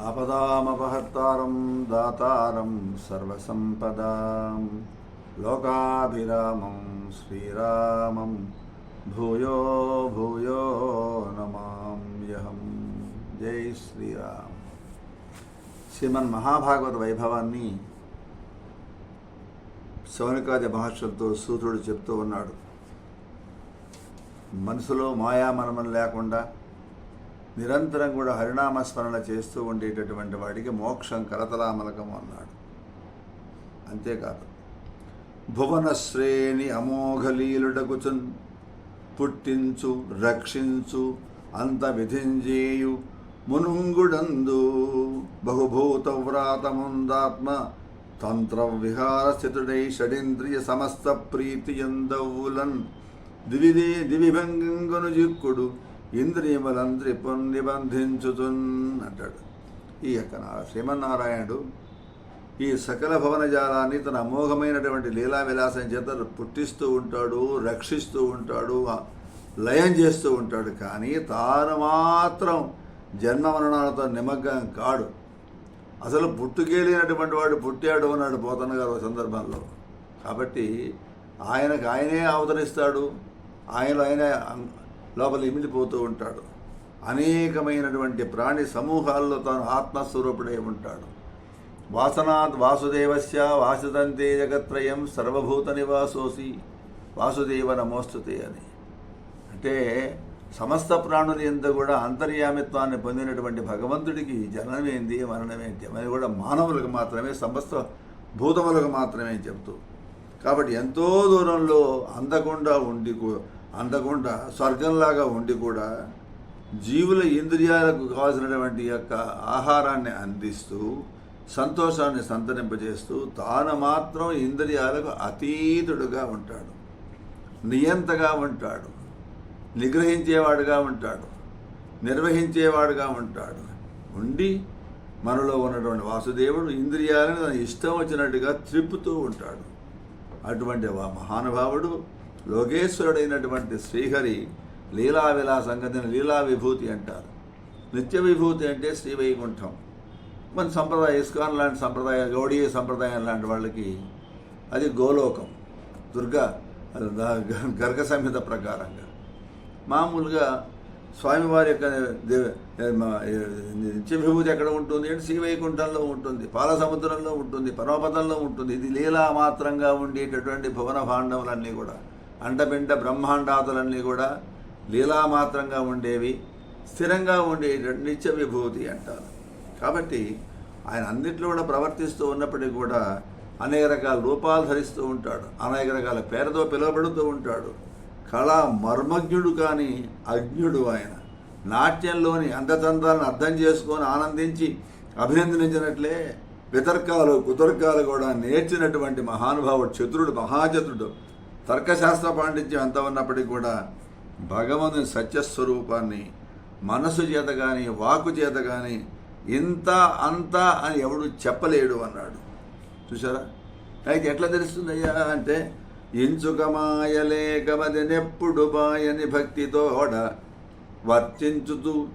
ఆపదామపహర్తారం దాతారం సర్వసంపదాం. లోకాభిరామం శ్రీరామం భూయో భూయో నమామ్యహం. జై శ్రీరామ్. శ్రీమన్ మహాభాగవత వైభవాన్ని శౌనికాది మహర్షులతో సూత్రుడు చెప్తూ ఉన్నాడు. మనసులో మాయామనమం లేకుండా నిరంతరం కూడా హరినామస్మరణ చేస్తూ ఉండేటటువంటి వాడికి మోక్షం కరతలామలకము అన్నాడు. అంతేకాదు భువన శ్రేణి అమోఘలీలుడకుచున్ పుట్టించు రక్షించు అంత విధింజేయు మునుంగుడందు బహుభూత వ్రాతముందాత్మ తంత్ర విహార స్థితుడై షడింద్రియ సమస్త ప్రీతి ఎందవులన్ దివిదే దివిభంగను జిక్కుడు ఇంద్రియములంత్రి నిబంధించుతున్ అంటాడు. ఈ యొక్క శ్రీమన్నారాయణుడు ఈ సకల భవన జాలాన్ని తన అమోఘమైనటువంటి లీలా విలాసం చేత పుట్టిస్తూ ఉంటాడు రక్షిస్తూ ఉంటాడు లయం చేస్తూ ఉంటాడు. కానీ తాను మాత్రం జన్మ మరణాలతో నిమగ్నం కాడు. అసలు పుట్టుకేలినటువంటి వాడు పుట్టాడు అన్నాడు పోతన్న గారు సందర్భంలో. కాబట్టి ఆయనకు ఆయనే అవతరిస్తాడు. ఆయన ఆయన లోపల ఇమిడిపోతూ ఉంటాడు. అనేకమైనటువంటి ప్రాణి సమూహాల్లో తాను ఆత్మస్వరూపుడై ఉంటాడు. వాసనాత్ వాసుదేవస్య వాసుదంతే జగత్రయం సర్వభూత నివాసోసి. వాసుదేవ నమోస్తుతే అని. అంటే సమస్త ప్రాణులు ఎంత కూడా అంతర్యామిత్వాన్ని పొందినటువంటి భగవంతుడికి జననమేంది మరణమేంటి అని కూడా మానవులకు మాత్రమే సమస్త భూతములకు మాత్రమే చెప్తూ కాబట్టి ఎంతో దూరంలో అందకుండా ఉండి అందకుండా స్వర్గంలాగా ఉండి కూడా జీవుల ఇంద్రియాలకు కావాల్సినటువంటి యొక్క ఆహారాన్ని అందిస్తూ సంతోషాన్ని సంతరింపజేస్తూ తాను మాత్రం ఇంద్రియాలకు అతీతుడుగా ఉంటాడు. నియంతగా ఉంటాడు. నిగ్రహించేవాడుగా ఉంటాడు. నిర్వహించేవాడుగా ఉంటాడు. ఉండి మనలో ఉన్నటువంటి వాసుదేవుడు ఇంద్రియాలను తన ఇష్టం వచ్చినట్టుగా త్రిప్పుతూ ఉంటాడు. అటువంటి వా- మహానుభావుడు లోకేశ్వరుడైనటువంటి శ్రీహరి లీలా విలాస సంగతిని లీలా విభూతి అంటారు. నిత్య విభూతి అంటే శ్రీ వైకుంఠం మన సంప్రదాయ ఇస్కాన్ లాంటి సంప్రదాయ గౌడీయ సంప్రదాయం లాంటి వాళ్ళకి అది గోలోకం. దుర్గా గర్గ సంహిత ప్రకారంగా. మామూలుగా స్వామివారి యొక్క దే- మా- నిత్య విభూతి ఎక్కడ ఉంటుంది అంటే శ్రీవైకుంఠంలో ఉంటుంది పాలసముద్రంలో ఉంటుంది పరమపదంలో ఉంటుంది. ఇది లీలా మాత్రంగా ఉండేటటువంటి భువన భాండములన్నీ కూడా. అండబిండ బ్రహ్మాండాదులన్నీ కూడా లీలామాత్రంగా ఉండేవి స్థిరంగా ఉండే నిత్య విభూతి అంటారు. కాబట్టి ఆయన అన్నింటిలో కూడా ప్రవర్తిస్తూ ఉన్నప్పటికీ కూడా అనేక రకాల రూపాలు ధరిస్తూ ఉంటాడు అనేక రకాల పేరుతో పిలువబడుతూ ఉంటాడు. కళా మర్మజ్ఞుడు కానీ అజ్ఞుడు ఆయన. నాట్యంలోని అందతంత్రాలను అర్థం చేసుకొని ఆనందించి అభినందించినట్లే వితర్కాలు కుతర్కాలు కూడా నేర్చినటువంటి మహానుభావుడు చతురుడు మహాచతుడు. తర్కశాస్త్ర పాండిత్యం ఎంత ఉన్నప్పటికీ కూడా భగవంతుని సత్యస్వరూపాన్ని మనసు చేత కానీ వాకు చేత కానీ ఇంత అంత అని ఎవడు చెప్పలేడు అన్నాడు. చూసారా అయితే ఎట్లా తెలుస్తుందయ్యా అంటే ఇంచుకమాయలేకమదినెప్పుడు బాయని భక్తితోడ వర్తించుతూ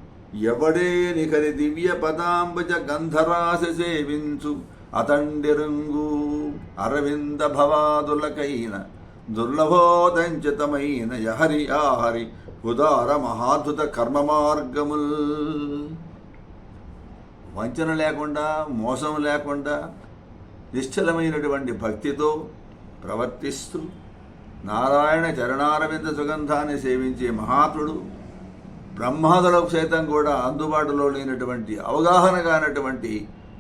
ఎవడే నికరి దివ్య పదాంబుజ గంధరాశ సేవించు అతండిరుంగు అరవింద భవాదులకైన దుర్లభోదంచితమైన యహరి ఆహరి ఉదార మహాద్భుత కర్మ మార్గముల్ వంచన లేకుండా మోసం లేకుండా నిశ్చలమైనటువంటి భక్తితో ప్రవర్తిస్తూ నారాయణ చరణారవింద సుగంధాన్ని సేవించే మహాత్ముడు బ్రహ్మాదులకు సైతం కూడా అందుబాటులో లేనటువంటి అవగాహన కానటువంటి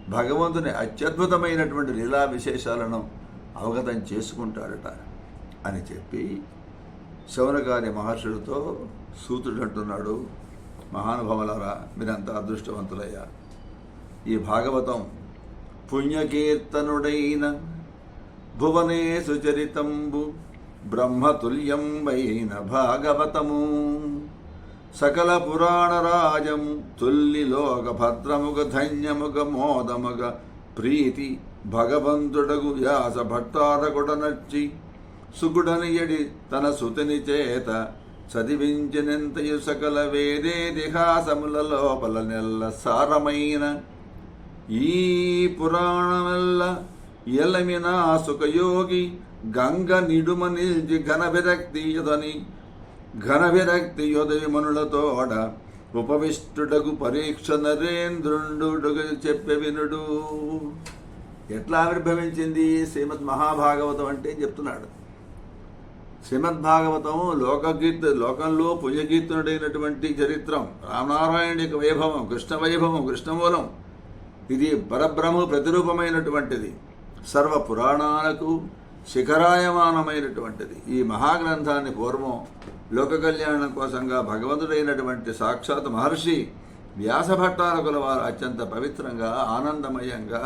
భగవంతుని అత్యద్భుతమైనటువంటి లీలా విశేషాలను అవగతం చేసుకుంటాడట అని చెప్పి శౌనకారి మహర్షులతో సూతుడు అంటున్నాడు మహానుభావులారా మీరంతా అదృష్టవంతులయ్యా. ఈ భాగవతం పుణ్యకీర్తనుడైన భువనే సుచరితంబు బ్రహ్మతుల్యం వైన భాగవతము. సకల పురాణ రాజము తుల్లి లోక భద్రముగ ధన్యముగ మోదముగ ప్రీతి భగవంతుడగు వ్యాస నచ్చి సుగుడనియడి తన సుతిని చేత చదివించినంతయు సకల వేదేదిహాసముల లోపల నెల్ల సారమైన ఈ పురాణమెల్ల ఎలమినా సుఖయోగి గంగ నిడుమ నిల్చి ఘన విరక్తి యొదని ఘన విరక్తి యొదయమనులతోడ ఉపవిష్టుడగు పరీక్ష నరేంద్రుండు చెప్పె వినుడు. ఎట్లా ఆవిర్భవించింది శ్రీమద్ మహాభాగవతం అంటే చెప్తున్నాడు? శ్రీమద్భాగవతము లోకగీత లోకంలో పుణ్యకీర్తనుడైనటువంటి చరిత్రం. రామనారాయణ యొక్క వైభవం కృష్ణ వైభవం కృష్ణమూలం. ఇది పరబ్రహ్మ ప్రతిరూపమైనటువంటిది. సర్వ పురాణాలకు శిఖరాయమానమైనటువంటిది. ఈ మహాగ్రంథాన్ని పూర్వం లోక కళ్యాణం కోసంగా భగవంతుడైనటువంటి సాక్షాత్ మహర్షి వ్యాసభట్టారకుల వారు అత్యంత పవిత్రంగా ఆనందమయంగా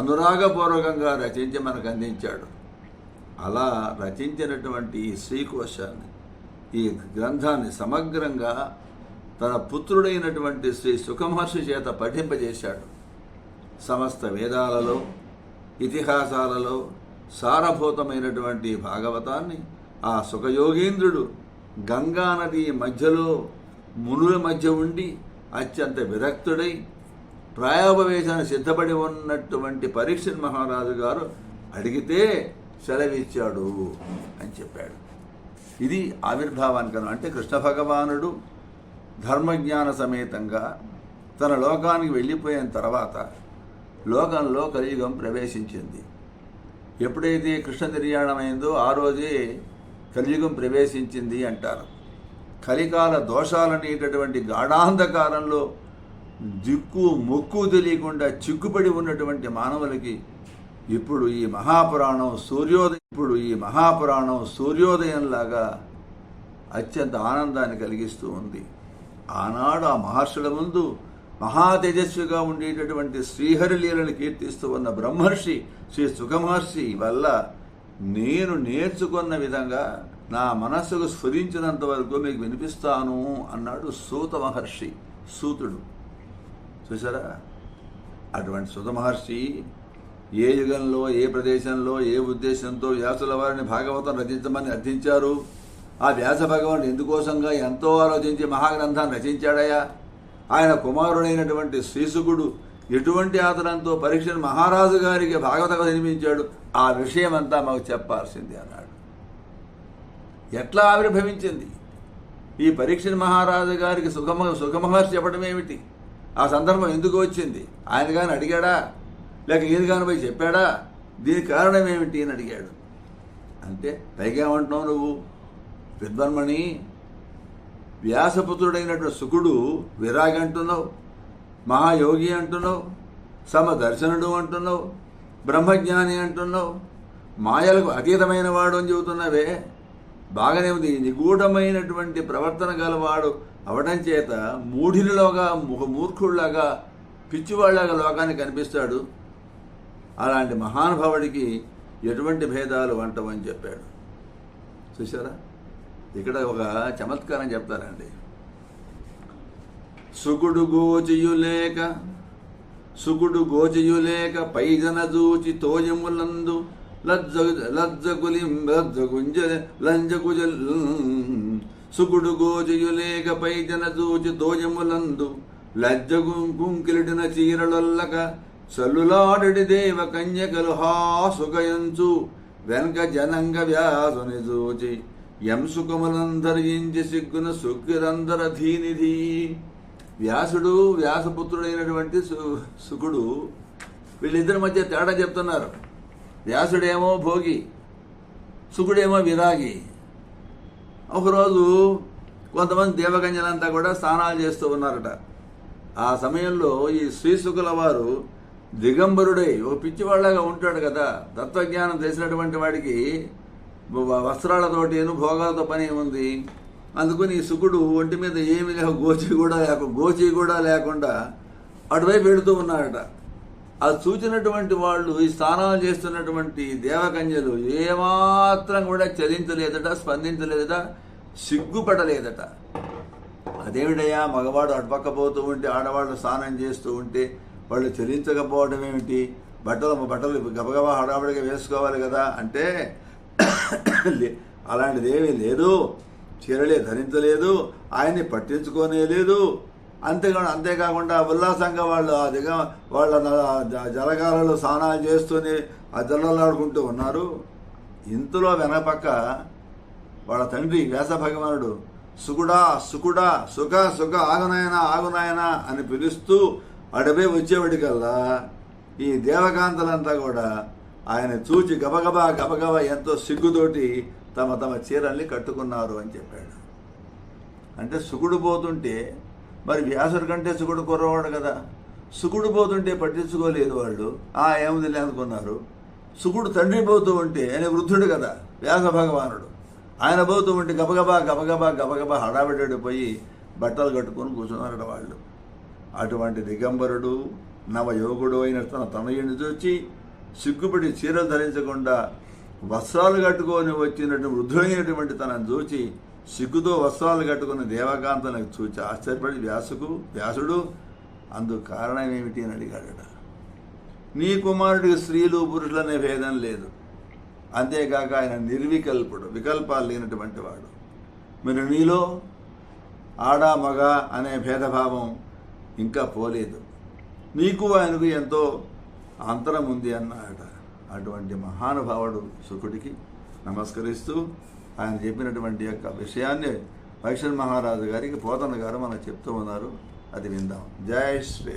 అనురాగపూర్వకంగా రచించి మనకు అందించాడు. అలా రచించినటువంటి ఈ శ్రీకోశాన్ని ఈ గ్రంథాన్ని సమగ్రంగా తన పుత్రుడైనటువంటి శ్రీ సుఖమహర్షి చేత పఠింపజేశాడు. సమస్త వేదాలలో ఇతిహాసాలలో సారభూతమైనటువంటి భాగవతాన్ని ఆ సుఖయోగీంద్రుడు గంగా నది మధ్యలో మునుల మధ్య ఉండి అత్యంత విరక్తుడై ప్రాయోపవేశాన్ని సిద్ధపడి ఉన్నటువంటి పరీక్షణ్ మహారాజు గారు అడిగితే సెలవిచ్చాడు అని చెప్పాడు. ఇది ఆవిర్భావానికి అంటే కృష్ణ భగవానుడు ధర్మజ్ఞాన సమేతంగా తన లోకానికి వెళ్ళిపోయిన తర్వాత లోకంలో కలియుగం ప్రవేశించింది. ఎప్పుడైతే కృష్ణ నిర్యాణమైందో ఆ రోజే కలియుగం ప్రవేశించింది అంటారు. కలికాల దోషాలనేటటువంటి గాఢాంధకారంలో దిక్కు మొక్కు తెలియకుండా చిక్కుపడి ఉన్నటువంటి మానవులకి ఇప్పుడు ఈ మహాపురాణం సూర్యోదయం ఇప్పుడు ఈ మహాపురాణం సూర్యోదయంలాగా అత్యంత ఆనందాన్ని కలిగిస్తూ ఉంది. ఆనాడు ఆ మహర్షుల ముందు మహా తేజస్విగా ఉండేటటువంటి శ్రీహరి లీలను కీర్తిస్తూ ఉన్న బ్రహ్మర్షి శ్రీ సుఖమహర్షి వల్ల నేను నేర్చుకున్న విధంగా నా మనస్సుకు స్ఫురించినంత వరకు మీకు వినిపిస్తాను అన్నాడు సూత మహర్షి సూతుడు. చూసారా అటువంటి సుత మహర్షి ఏ యుగంలో ఏ ప్రదేశంలో ఏ ఉద్దేశంతో వ్యాసుల వారిని భాగవతం రచించమని అర్థించారు? ఆ వ్యాస భగవానుడు ఎందుకోసంగా ఎంతో ఆలోచించి మహాగ్రంథాన్ని రచించాడయా ఆయన కుమారుడైనటువంటి శ్రీసుకుడు ఎటువంటి ఆతరంతో పరీక్షను మహారాజు గారికి భాగవత కథ వినిపించాడు ఆ విషయం అంతా మాకు చెప్పాల్సింది అన్నాడు. ఎట్లా ఆవిర్భవించింది? ఈ పరీక్ష మహారాజు గారికి సుఖమ సుఖమహర్షి చెప్పడం ఏమిటి ఆ సందర్భం ఎందుకు వచ్చింది? ఆయన కానీ అడిగాడా? లేక ఏది కానీ పోయి చెప్పాడా? దీనికి కారణం ఏమిటి అని అడిగాడు. అంటే పైగా ఏమంటున్నావు నువ్వు? విద్వన్మణి వ్యాసపుత్రుడైనటువంటి సుకుడు విరాగి అంటున్నావు మహాయోగి అంటున్నావు సమదర్శనుడు అంటున్నావు బ్రహ్మజ్ఞాని అంటున్నావు మాయలకు అతీతమైన వాడు అని చెబుతున్నావే. బాగానే ఉంది నిగూఢమైనటువంటి ప్రవర్తన గలవాడు అవడం చేత మూఢిలలోగా ముఖ పిచ్చివాళ్ళాగా లోకానికి కనిపిస్తాడు. అలాంటి మహానుభావుడికి ఎటువంటి భేదాలు వంటవని చెప్పాడు. చూసారా ఇక్కడ ఒక చమత్కారం చెప్తారండి. సుకుడు గోచియులేక సుకుడు గోచియులేక పైజన జూచి తోయములందు లజ్జ లజ్జకులి లజ్జగుంజ లంజగుజ సుకుడు గోచియులేక పైజన జూచి తోయములందు లజ్జగు కుంకిలిడిన చీరలొల్లక సల్లులాడడి దేవ కన్యకలు హాసుగయంచు వెనక జనంగ వ్యాసుని చూచి యంసుకములందరించి సిగ్గున సుక్కిరందరధీనిధి వ్యాసుడు వ్యాసపుత్రుడైనటువంటి సు- సుకుడు వీళ్ళిద్దరి మధ్య తేడా చెప్తున్నారు. వ్యాసుడేమో భోగి సుకుడేమో విరాగి. ఒకరోజు కొంతమంది దేవగంజలంతా కూడా స్నానాలు చేస్తూ ఉన్నారట. ఆ సమయంలో ఈ శ్రీశుకుల వారు దిగంబరుడై ఓ పిచ్చివాళ్ళగా ఉంటాడు కదా. తత్వజ్ఞానం తెలిసినటువంటి వాడికి వ- భోగాలతో పని ఉంది అందుకని ఈ సుకుడు ఒంటి మీద ఏమి లేక గోచి కూడా లేక గోచి కూడా లేకుండా అటువైపు వెళుతూ ఉన్నాడట. అది చూచినటువంటి వాళ్ళు ఈ స్నానాలు చేస్తున్నటువంటి దేవకన్యలు ఏమాత్రం కూడా చలించలేదట స్పందించలేదట సిగ్గుపడలేదట. అదేమిటయ్యా? మగవాడు అటుపక్క పోతూ ఉంటే ఆడవాళ్ళు స్నానం చేస్తూ ఉంటే వాళ్ళు చెల్లించకపోవడం ఏమిటి? బట్టలు బట్టలు గబగబా హడావిడిగా వేసుకోవాలి కదా అంటే లే- అలాంటిది ఏమీ లేదు. చీరలే ధరించలేదు ఆయన్ని పట్టించుకోనే లేదు అంతేకా అంతేకాకుండా ఉల్లాసంగా వాళ్ళు ఆ దిగ వాళ్ళ జలగాలలో స్నానాలు చేస్తూనే ఆ జల్లలాడుకుంటూ ఉన్నారు. ఇంతలో వెనపక్క వాళ్ళ తండ్రి వ్యాస భగవానుడు సుకుడా సుకుడా సుఖ సుఖ ఆగునాయన ఆగునాయన అని పిలుస్తూ అడవే వచ్చేవాడికల్లా ఈ దేవకాంతలంతా కూడా ఆయన చూచి గబగబా గబగబా ఎంతో సిగ్గుతోటి తమ తమ చీరల్ని కట్టుకున్నారు అని చెప్పాడు. అంటే సుకుడు పోతుంటే మరి వ్యాసుడి కంటే సుకుడు కుర్రవాడు కదా. సుకుడు పోతుంటే పట్టించుకోలేదు వాళ్ళు ఆ ఏముంది అనుకున్నారు. సుకుడు తండ్రి పోతూ ఉంటే ఆయన వృద్ధుడు కదా వ్యాస భగవానుడు. ఆయన పోతూ ఉంటే గబగబా గబగబా గబగబా హడావిడి పోయి బట్టలు కట్టుకొని కూర్చున్నారట వాళ్ళు. అటువంటి దిగంబరుడు నవయోగుడు అయిన తన తనయుని చూచి సిగ్గుపడి చీరలు ధరించకుండా వస్త్రాలు కట్టుకొని వచ్చినటువంటి వృద్ధుడైనటువంటి తనను చూచి సిగ్గుతో వస్త్రాలు కట్టుకున్న దేవకాంతను చూచి ఆశ్చర్యపడి వ్యాసుకు వ్యాసుడు అందుకు కారణం ఏమిటి అని అడిగాడట. నీ కుమారుడికి స్త్రీలు పురుషులనే భేదం లేదు. అంతేకాక ఆయన నిర్వికల్పుడు వికల్పాలు లేనటువంటి వాడు. మరి నీలో ఆడ మగ అనే భేదభావం ఇంకా పోలేదు. నీకు ఆయనకు ఎంతో అంతరం ఉంది అన్నాడు అటువంటి మహానుభావుడు సుకుడికి నమస్కరిస్తూ ఆయన చెప్పినటువంటి యొక్క విషయాన్ని వైష్ణవ మహారాజు గారికి పోతన్న గారు మనకు చెప్తూ ఉన్నారు. అది విందాం. జై శ్రీ